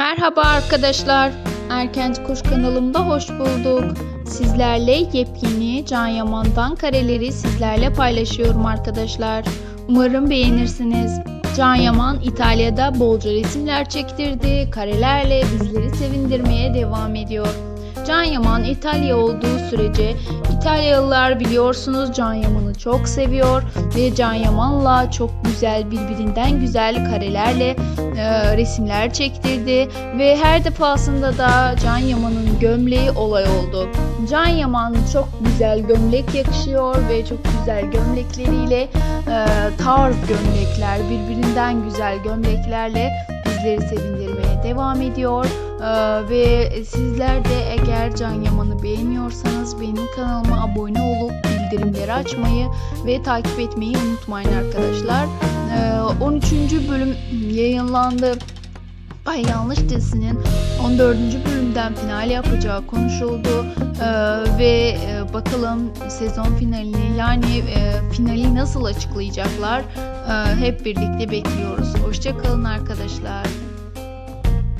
Merhaba arkadaşlar. Erkenci Kuş kanalımda hoş bulduk. Sizlerle yepyeni Can Yaman'dan kareleri sizlerle paylaşıyorum arkadaşlar. Umarım beğenirsiniz. Can Yaman İtalya'da bolca resimler çektirdi. Karelerle bizleri sevindirmeye devam ediyor. Can Yaman İtalya olduğu sürece İtalyalılar biliyorsunuz Can Yaman'ı çok seviyor ve Can Yaman'la çok güzel birbirinden güzel karelerle e, resimler çektirdi ve her defasında da Can Yaman'ın gömleği olay oldu. Can Yaman çok güzel gömlek yakışıyor ve çok güzel gömlekleriyle e, tarz gömlekler birbirinden güzel gömleklerle bizleri sevindirmeye devam ediyor. Ee, ve sizler de eğer Can Yaman'ı beğeniyorsanız benim kanalıma abone olup bildirimleri açmayı ve takip etmeyi unutmayın arkadaşlar. Ee, 13. bölüm yayınlandı. Ay yanlış dizisinin 14. bölümden final yapacağı konuşuldu Ee, ve e, bakalım sezon finalini yani e, finali nasıl açıklayacaklar Ee, hep birlikte bekliyoruz. Hoşçakalın arkadaşlar.